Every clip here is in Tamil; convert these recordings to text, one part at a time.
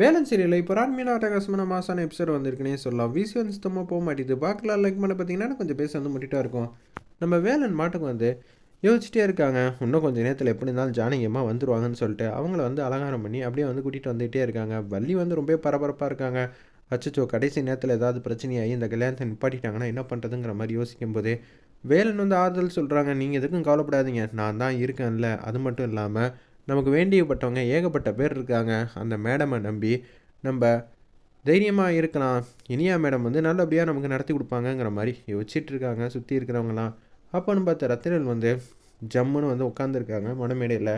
வேலன் சீரியலில் இப்போ ராண்மீனா அட்டகாசமான மாசான எபிசோட் வந்திருக்குனே சொல்லலாம். விசி வந்து சுத்தமாக போக மாட்டேது பார்க்கலாம். லைக் பண்ண பார்த்தீங்கன்னா கொஞ்சம் பேச வந்து முட்டிட்டா இருக்கும். நம்ம வேலன் மாட்டுக்கு வந்து யோசிச்சிட்டே இருக்காங்க. இன்னும் கொஞ்சம் நேரத்தில் எப்படி இருந்தாலும் ஜானகியமாக வந்துருவாங்கன்னு சொல்லிட்டு அவங்கள வந்து அலங்காரம் பண்ணி அப்படியே வந்து கூட்டிகிட்டு வந்துகிட்டே இருக்காங்க. வள்ளி வந்து ரொம்ப பரபரப்பாக இருக்காங்க. அச்சச்சோ கடைசி நேரத்தில் ஏதாவது பிரச்சனையாகி இந்த கல்யாணத்தை நிப்பாட்டிட்டாங்கன்னா என்ன பண்ணுறதுங்கிற மாதிரி யோசிக்கும் போதே வேலன் வந்து ஆறுதல் சொல்கிறாங்க நீங்கள் எதுக்கும் கவலைப்படாதீங்க. நான் தான் இருக்கேன்ல. அது மட்டும் இல்லாமல் நமக்கு வேண்டியப்பட்டவங்க ஏகப்பட்ட பேர் இருக்காங்க. அந்த மேடமை நம்பி நம்ம தைரியமாக இருக்கலாம். இனியா மேடம் வந்து நல்லபடியாக நமக்கு நடத்தி கொடுப்பாங்கங்கிற மாதிரி யோசிச்சுட்டு இருக்காங்க. சுற்றி இருக்கிறவங்களாம் அப்போன்னு பார்த்த ரத்தினல் வந்து ஜம்முன்னு வந்து உட்காந்துருக்காங்க மனமேடையில்.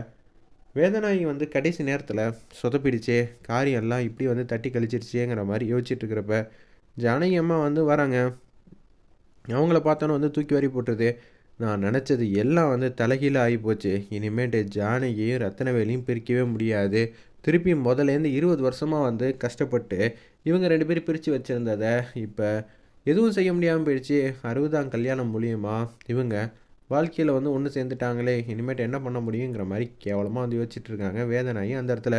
வேதனாயி வந்து கடைசி நேரத்தில் சொதப்பிடுச்சே. காரியெல்லாம் இப்படி வந்து தட்டி கழிச்சிருச்சேங்கிற மாதிரி யோசிச்சுட்டு இருக்கிறப்ப ஜானகி அம்மா வந்து வராங்க. அவங்கள பார்த்தோன்னே வந்து தூக்கி வாரி போட்டுருது. நான் நினச்சது எல்லாம் வந்து தலைகீழ ஆகி போச்சு. இனிமேட்டு ஜானகியும் ரத்னவேலியும் பிரிக்கவே முடியாது. திருப்பி முதலேருந்து இருபது வருஷமாக வந்து கஷ்டப்பட்டு இவங்க ரெண்டு பேரும் பிரித்து வச்சுருந்ததை இப்போ எதுவும் செய்ய முடியாமல் போயிடுச்சு. அறுபதாம் கல்யாணம் மூலியமாக இவங்க வாழ்க்கையில் வந்து ஒன்று சேர்ந்துட்டாங்களே. இனிமேட்டு என்ன பண்ண முடியுங்கிற மாதிரி கேவலமாக வந்து யோசிச்சுட்டு இருக்காங்க. அந்த இடத்துல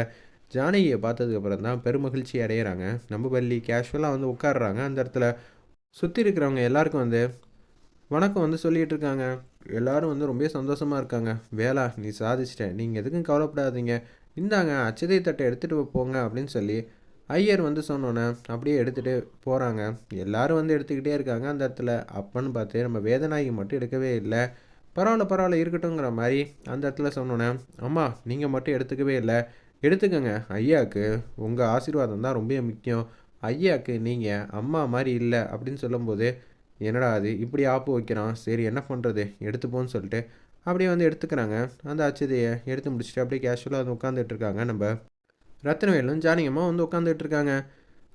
ஜானகியை பார்த்ததுக்கப்புறம் தான் பெருமகிழ்ச்சி அடையிறாங்க. நம்ம பள்ளி கேஷுவலாக வந்து உட்காடுறாங்க அந்த இடத்துல சுற்றி இருக்கிறவங்க எல்லாருக்கும் வந்து வணக்கம் வந்து சொல்லிகிட்டு இருக்காங்க. எல்லாரும் வந்து ரொம்ப சந்தோஷமாக இருக்காங்க. வேளா நீ சாதிச்சிட்ட. நீங்கள் எதுக்கும் கவலைப்படாதீங்க. இந்தாங்க அச்சதை தட்டை எடுத்துகிட்டு போங்க அப்படின்னு சொல்லி ஐயர் வந்து சொன்னோன்னே அப்படியே எடுத்துகிட்டு போகிறாங்க எல்லாரும் வந்து எடுத்துக்கிட்டே இருக்காங்க அந்த இடத்துல. அப்பன்னு பார்த்து நம்ம வேதநாயகி மட்டும் எடுக்கவே இல்லை. பரவாயில்ல பரவாயில்ல இருக்கட்டுங்கிற மாதிரி அந்த இடத்துல சொன்னோன்னே அம்மா நீங்கள் மட்டும் எடுத்துக்கவே இல்லை. எடுத்துக்கோங்க. ஐயாவுக்கு உங்கள் ஆசீர்வாதம் தான் ரொம்ப முக்கியம். ஐயாவுக்கு நீங்கள் அம்மா மாதிரி இல்லை அப்படின்னு சொல்லும்போது என்னடா அது? இப்படி ஆப்பு வைக்கிறான் சரி என்ன பண்ணுறது எடுத்துப்போன்னு சொல்லிட்டு அப்படியே வந்து எடுத்துக்கிறாங்க. அந்த அச்சதையை எடுத்து முடிச்சுட்டு அப்படியே கேஷுவலாக வந்து உட்காந்துட்டு இருக்காங்க நம்ம. ரத்னவேலும் ஜானகமாக வந்து உட்காந்துட்டு இருக்காங்க.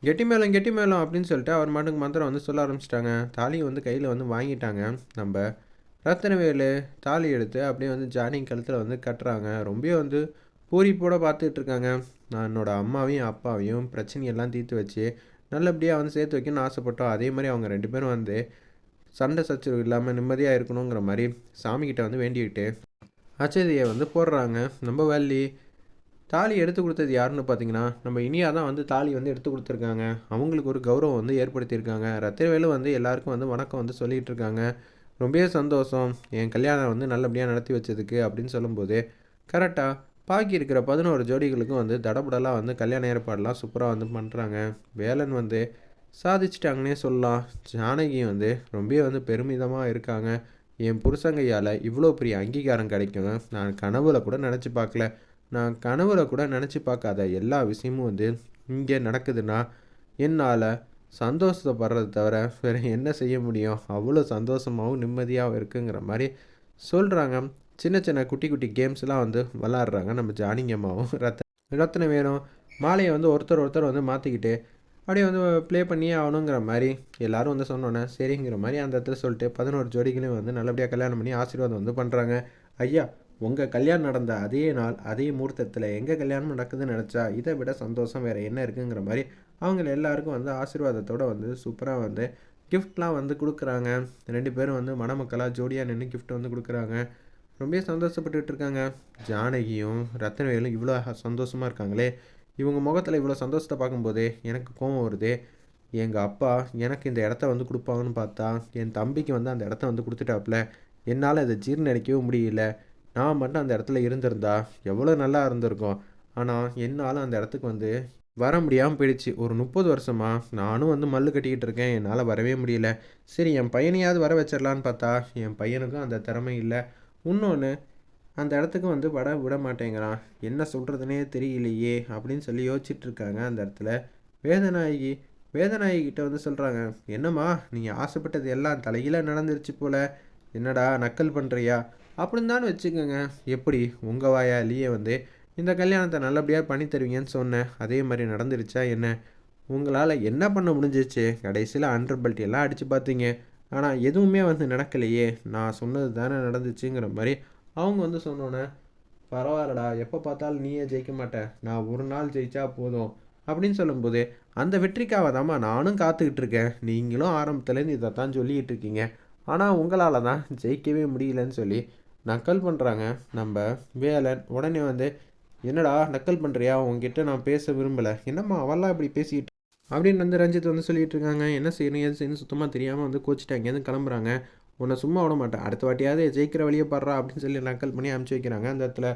கெட்டி மேளம் கெட்டி மேளம் அப்படின்னு சொல்லிட்டு அவர் மாட்டுக்கு மந்திரம் வந்து சொல்ல ஆரம்பிச்சிட்டாங்க. தாலியை வந்து கையில் வந்து வாங்கிட்டாங்க நம்ம. ரத்தனவேலு தாலி எடுத்து அப்படியே வந்து ஜானி கழுத்தில் வந்து கட்டுறாங்க. ரொம்ப வந்து பூரிப்போட பார்த்துட்டு இருக்காங்க. நான் என்னோடய அம்மாவையும் அப்பாவையும் பிரச்சனையெல்லாம் தீர்த்து வச்சு நல்லபடியாக வந்து சேர்த்து வைக்கணும்னு ஆசைப்பட்டோம். அதே மாதிரி அவங்க ரெண்டு பேரும் வந்து சண்டை சச்சரவு இல்லாமல் நிம்மதியாக இருக்கணுங்கிற மாதிரி சாமிக்கிட்ட வந்து வேண்டிக்கிட்டு அச்சதியை வந்து போடுறாங்க. நம்ம வள்ளி தாலி எடுத்து கொடுத்தது யாருன்னு பார்த்தீங்கன்னா நம்ம இனியா தான் வந்து தாலி வந்து எடுத்து கொடுத்துருக்காங்க. அவங்களுக்கு ஒரு கௌரவம் வந்து ஏற்படுத்தியிருக்காங்க. ரத்திரவேலு வந்து எல்லாருக்கும் வந்து வணக்கம் வந்து சொல்லிகிட்டு இருக்காங்க ரொம்பவே சந்தோஷம். என் கல்யாணம் வந்து நல்லபடியாக நடத்தி வச்சதுக்கு அப்படின்னு சொல்லும்போது கரெக்டாக பாக்கி இருக்கிற பதினோரு ஜோடிகளுக்கும் வந்து தடபுடலாக வந்து கல்யாண ஏற்பாடெலாம் சூப்பராக வந்து பண்ணுறாங்க வேலன் வந்து சாதிச்சிட்டாங்கன்னே சொல்லலாம். ஜானகி வந்து ரொம்ப வந்து பெருமிதமாக இருக்காங்க. என் புருஷங்கையால் இவ்வளோ பெரிய அங்கீகாரம் கிடைக்கும் நான் கனவுல கூட நினச்சி பார்க்கல. நான் கனவுல கூட நினச்சி பார்க்காத எல்லா விஷயமும் வந்து இங்கே நடக்குதுன்னா என்னால் சந்தோஷப்படுறத தவிர வேறு என்ன செய்ய முடியும்? அவ்வளோ சந்தோஷமாகவும் நிம்மதியாகவும் இருக்குங்கிற மாதிரி சொல்கிறாங்க சின்ன சின்ன குட்டி குட்டி கேம்ஸ்லாம் வந்து விளாட்றாங்க. நம்ம ஜானிங்கம்மாவும் ரத்த ரத்தனை. வேணும். மாலையை வந்து ஒருத்தர் ஒருத்தர் வந்து மாற்றிக்கிட்டு அப்படியே வந்து ப்ளே பண்ணியே ஆகணுங்கிற மாதிரி எல்லோரும் வந்து சொன்னோன்னே சரிங்கிற மாதிரி அந்த இடத்துல சொல்லிட்டு பதினோரு ஜோடிகளையும் வந்து நல்லபடியாக கல்யாணம் பண்ணி ஆசீர்வாதம் வந்து பண்ணுறாங்க ஐயா உங்கள் கல்யாணம் நடந்த அதே நாள் அதே முகூர்த்தத்தில் எங்கள் கல்யாணம் நடக்குதுன்னு நினச்சா இதை விட சந்தோஷம் வேறு என்ன இருக்குங்கிற மாதிரி அவங்க எல்லாருக்கும் வந்து ஆசீர்வாதத்தோடு வந்து சூப்பராக வந்து கிஃப்ட்லாம் வந்து கொடுக்குறாங்க. ரெண்டு பேரும் வந்து மணமக்களாக ஜோடியாக நின்று கிஃப்ட் வந்து கொடுக்குறாங்க. ரொம்ப சந்தோஷப்பட்டுட்டு இருக்காங்க ஜானகியும் ரத்னவேலும் இவ்வளோ சந்தோஷமாக இருக்காங்களே. இவங்க முகத்தில் இவ்வளோ சந்தோஷத்தை பார்க்கும்போதே எனக்கு கோபம் வருது. எங்கள் அப்பா எனக்கு இந்த இடத்த வந்து கொடுப்பாங்கன்னு பார்த்தா என் தம்பிக்கு வந்து அந்த இடத்த வந்து கொடுத்துட்டாப்புல என்னால் அதை ஜீர்ணடிக்கவே முடியல. நான் மட்டும் அந்த இடத்துல இருந்திருந்தா எவ்வளோ நல்லா இருந்திருக்கும். ஆனால் என்னால் அந்த இடத்துக்கு வந்து வர முடியாமல் போயிடுச்சு. ஒரு முப்பது வருஷமாக நானும் வந்து மல்லு கட்டிக்கிட்டு இருக்கேன். என்னால் வரவே முடியல. சரி என் பையனையாவது வர வச்சிடலான்னு பார்த்தா என் பையனுக்கும் அந்த திறமை இல்லை. இன்னொன்று அந்த இடத்துக்கு வந்து வட விட மாட்டேங்கிறான். என்ன சொல்கிறதுனே தெரியலையே அப்படின்னு சொல்லி யோசிச்சுட்டு இருக்காங்க அந்த இடத்துல. வேதநாயகி வேதநாயகிட்ட வந்து சொல்கிறாங்க என்னம்மா நீங்கள் ஆசைப்பட்டது எல்லாம் தலையில் நடந்துருச்சு போல். என்னடா நக்கல் பண்ணுறியா அப்படின்னு தான் வச்சுக்கோங்க. எப்படி? உங்கள் வாயாலேயே வந்து இந்த கல்யாணத்தை நல்லபடியாக பண்ணி தருவீங்கன்னு சொன்னேன். அதே மாதிரி நடந்துருச்சா என்ன? உங்களால் என்ன பண்ண முடிஞ்சிச்சு? கடைசியில் அண்டர் பெல்ட் எல்லாம் அடித்து பார்த்தீங்க. ஆனால் எதுவுமே வந்து நடக்கலையே. நான் சொன்னது தானே நடந்துச்சுங்கிற மாதிரி அவங்க வந்து சொன்னோன்னே பரவாயில்லடா எப்போ பார்த்தாலும் நீயே ஜெயிக்க மாட்டேன் நான் ஒரு நாள் ஜெயிச்சா போதும். அப்படின்னு சொல்லும்போது அந்த வெற்றிக்காக தாம்மா நானும் காத்துக்கிட்டு இருக்கேன். நீங்களும் ஆரம்பத்துலேருந்து இதை தான் சொல்லிக்கிட்டு இருக்கீங்க. ஆனால் உங்களால் தான் ஜெயிக்கவே முடியலன்னு சொல்லி நக்கல் பண்ணுறாங்க நம்ம வேலன் உடனே வந்து என்னடா நக்கல் பண்ணுறியா உங்ககிட்ட நான் பேச விரும்பலை. என்னம்மா அவெல்லாம் இப்படி பேசிக்கிட்டு அப்படின்னு வந்து ரஞ்சித் வந்து சொல்லிட்டு இருக்காங்க. என்ன செய்யணும் எது செய்யணும் சுத்தமாக தெரியாமல் வந்து கோச்சிட்டு அங்கேருந்து கிளம்புறாங்க. உன்னை சும்மா விட மாட்டேன். அடுத்த வாட்டியாவது ஜெயிக்கிற வழியை பாடுறா அப்படின்னு சொல்லி நக்கல் பண்ணி அமுச்சு வைக்கிறாங்க. அந்த இடத்துல